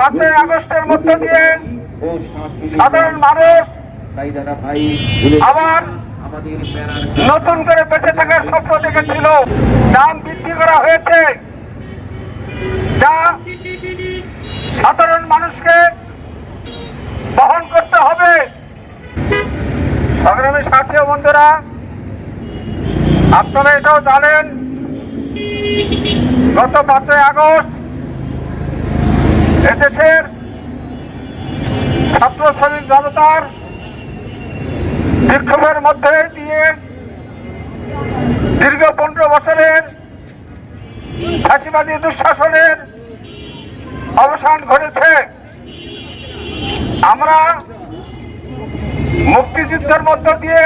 পাঁচই আগস্টের মধ্য দিয়ে সাধারণ মানুষ আবার নতুন করে বেঁচে থাকার স্বপ্ন দেখেছিল। দাম বৃদ্ধি করা হয়েছে। যা সাধারণ মানুষকে বহন করতে হবে। সংগ্রামী সাথী বন্ধুরা, আপনারা এটাও জানেন, গত পাঁচই আগস্ট এদেশের ছাত্র শ্রমিক জনতার বিক্ষোভের মধ্যে দিয়ে দীর্ঘ পনেরো বছরের ফাঁসিবাদী দুঃশাসনের অবসান ঘটেছে। আমরা মুক্তিযুদ্ধের মধ্য দিয়ে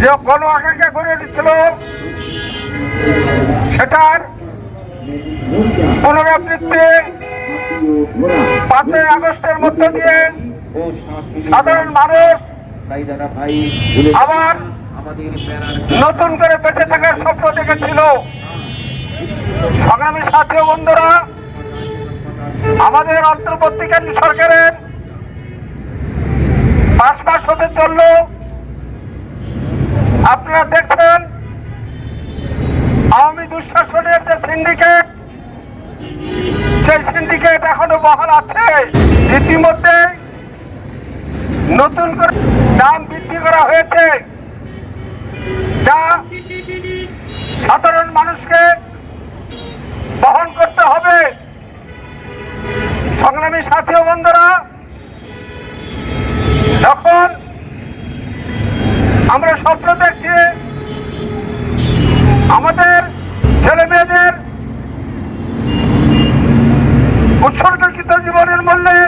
যে গণ আকাঙ্ক্ষা গড়ে উঠেছিল, সেটার পুনরাবৃত্তি পাঁচই আগস্টের মধ্য দিয়ে সাধারণ মানুষ আবার নতুন করে বেঁচে থাকার স্বপ্ন দেখেছিল। সংগ্রামী সাথী বন্ধুরা, আমাদের অন্তর্বর্তীকালীন সরকারের পাঁচ মাস হতে চলল। আপনারা দেখছেন আওয়ামী দুঃশাসনের যে সিন্ডিকেট সেই সিন্ডিকেট এখনও বহাল আছে। ইতিমধ্যে নতুন করে দাম বৃদ্ধি করা হয়েছে। যা সাধারণ মানুষকে বহন করতে হবে। সংগ্রামী সাথী বন্ধুরা, যখন আমরা স্বপ্ন দেখছি, আমাদের ছেলে মেয়েদের জীবনের মূল্যে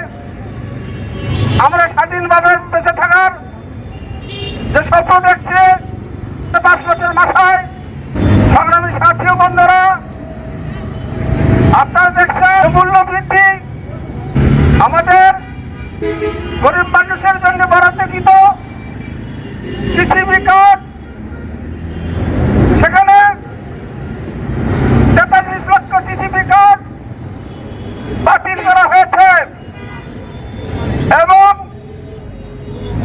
আমরা স্বাধীনভাবে বেঁচে থাকার যে স্বপ্ন দেখছে পাঁচ বছর মাথায় সংগ্রামী সাথী বন্ধুরা, আপনারা দেখছেন মূল্য বৃদ্ধি আমাদের গরিব মানুষের জন্য বরাদ্দকৃত কৃষি বিকাশ সেখানে তেতাল্লিশ লক্ষ কৃষি বিকাশ বাতিল করা হয়েছে এবং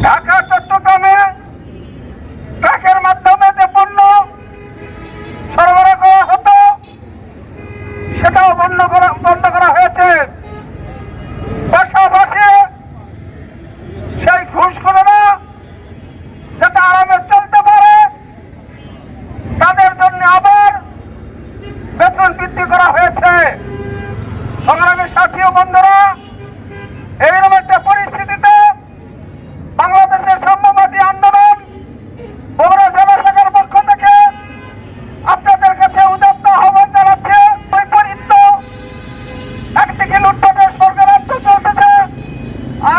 ঢাকা, চট্টগ্রামে ট্রাকের মাধ্যমে যে পণ্য সরবরাহ করা হতো, সেটাও বন্ধ করা বন্ধ করা হয়েছে। পাশাপাশি সেই ঘুষখোরেরা যাতে আরামে চলতে পারে, তাদের জন্য আবার বেতন বৃদ্ধি করা হয়েছে। সংগ্রামের সাথী ও বন্ধুরা এইরকম একটা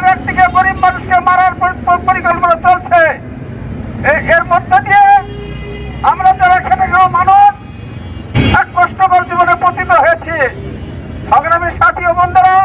ব্যক্তিকে গরিব মানুষকে মারার পরিকল্পনা চলছে। এর মধ্যে দিয়ে আমরা যারা এখানে খাওয়া মানুষ এক কষ্টকর জীবনে পতিত হয়েছি। সংগ্রামী সাথী ও বন্ধুরা